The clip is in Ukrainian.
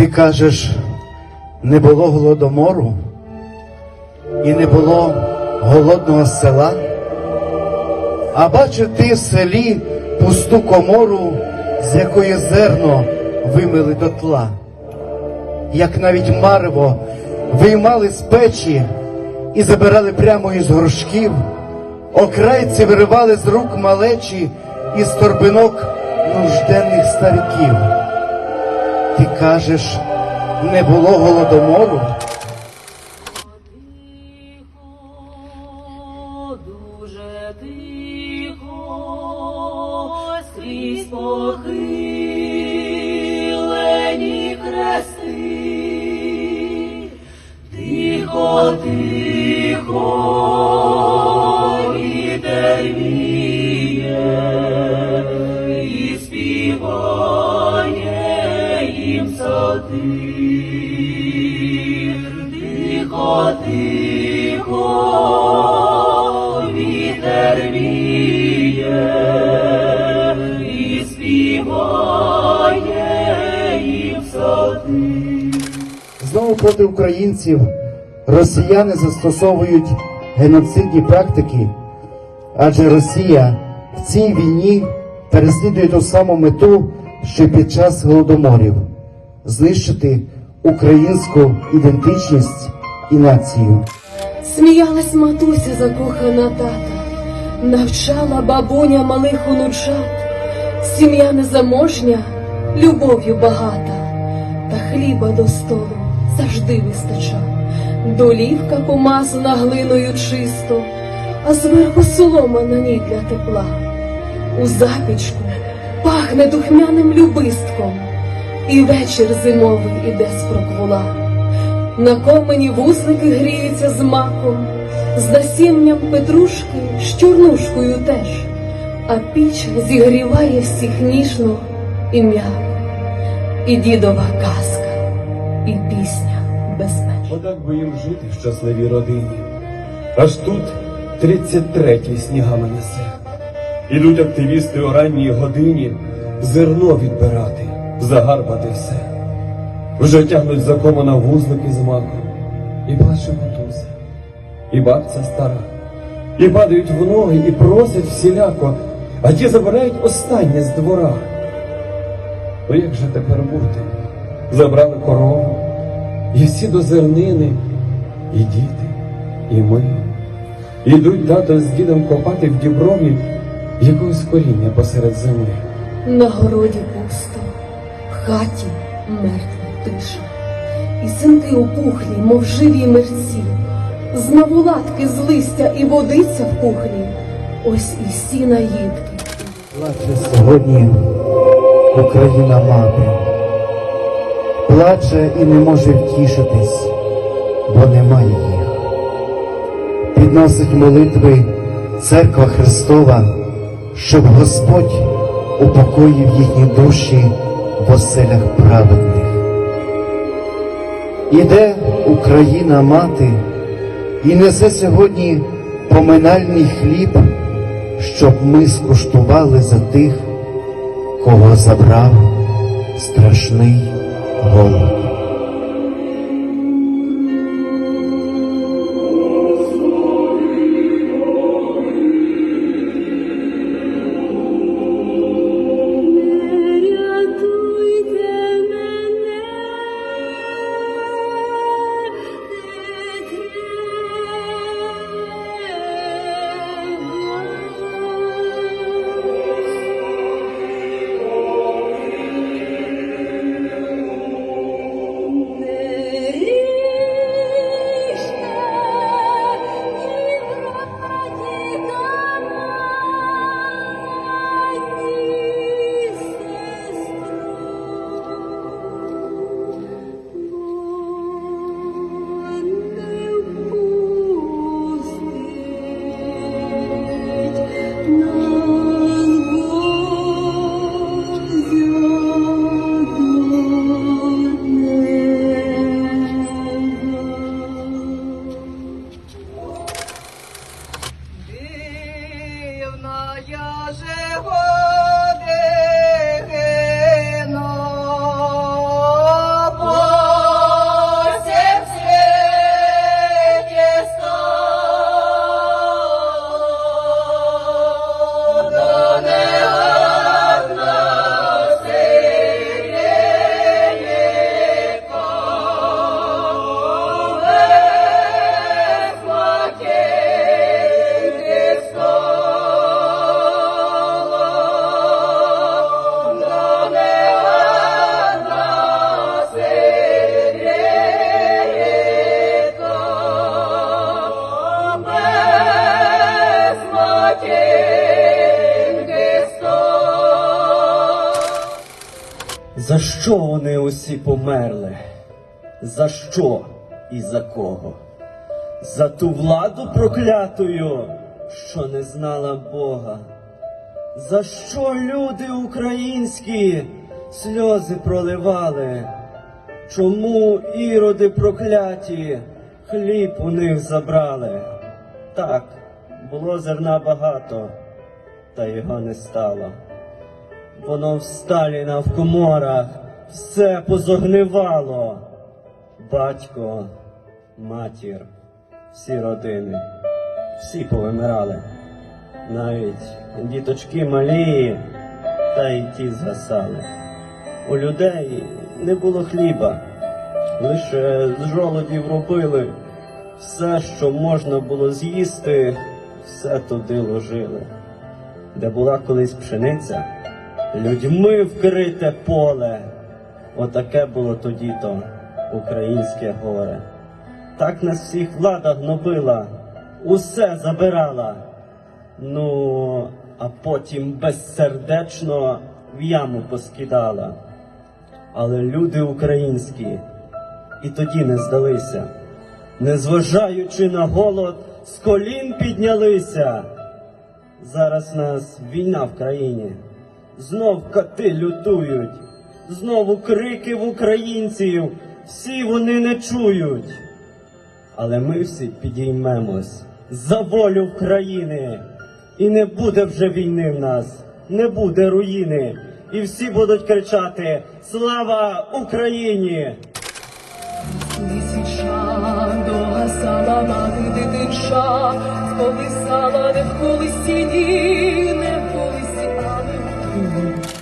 Ти кажеш, не було голодомору і не було голодного села, а бачив ти в селі пусту комору, з якої зерно вимили до тла, як навіть марево виймали з печі і забирали прямо із горшків, окрайці виривали з рук малечі із торбинок нужденних стариків. Ти кажеш, не було голодомору? Тихо, дуже тихо, скрізь похилені хрести. Тихо, тихо, Тихо, вітер віє, і співає їм сади. Знову проти українців росіяни застосовують геноцидні практики, адже Росія в цій війні переслідує ту саму мету, що під час голодоморів знищити українську ідентичність і націю. Сміялась матуся закохана тата, навчала бабуня малих онучат, сім'я незаможня, любов'ю багата, та хліба до столу завжди вистача. Долівка помазана глиною чисто, а зверху солома на ній для тепла. У запічку пахне духмяним любистком, і вечір зимовий іде з проквола. На комені вузники гріються з маком, з насінням петрушки, з чорнушкою теж, а піч зігріває всіх ніжно і м'яко, і дідова казка, і пісня без меж. Отак би їм жити в щасливій родині. Аж тут 33-й снігами несе. Ідуть активісти о ранній годині зерно відбирати, загарбати все. Вже тягнуть за комона вузлики з маком. І плаче матуся, і бабця стара, і падають в ноги, і просять всіляко, а ті забирають останнє з двора. То як же тепер бути? Забрали корову, і всі до зернини, і діти, і ми. Ідуть тато з дідом копати в діброві якогось коріння посеред землі. На городі пусто, в хаті мертва тиша, і синки опухлі, мов живі мерці, з наволатки з листя і водиця в кухлі, ось і всі наїдки. Плаче сьогодні Україна мати, плаче і не може втішитись, бо немає їх. Підносить молитви Церква Христова, щоб Господь упокоїв їхні душі в оселях праведних. Іде Україна мати і несе сьогодні поминальний хліб, щоб ми скуштували за тих, кого забрав страшний голод. Що вони усі померли? За що і за кого? За ту владу проклятую, що не знала Бога. За що люди українські сльози проливали? Чому іроди прокляті хліб у них забрали? Так, було зерна багато, та його не стало. Воно в Сталіна в коморах все позогнивало. Батько, матір, всі родини, всі повимирали. Навіть діточки малі, та й ті згасали. У людей не було хліба, лише з жолодів робили. Все, що можна було з'їсти, все туди ложили. Де була колись пшениця, людьми вкрите поле. Отаке було тоді то українське горе. Так нас всіх влада гнобила, усе забирала. Ну, а потім безсердечно в яму поскидала. Але люди українські і тоді не здалися, незважаючи на голод, з колін піднялися. Зараз нас війна в країні, знов кати лютують, знову крики в українців, всі вони не чують. Але ми всі підіймемось за волю країни, і не буде вже війни в нас, не буде руїни, і всі будуть кричати Слава Україні! Догасала мати дитинча, сповисала не в колесі, не в колесі колисті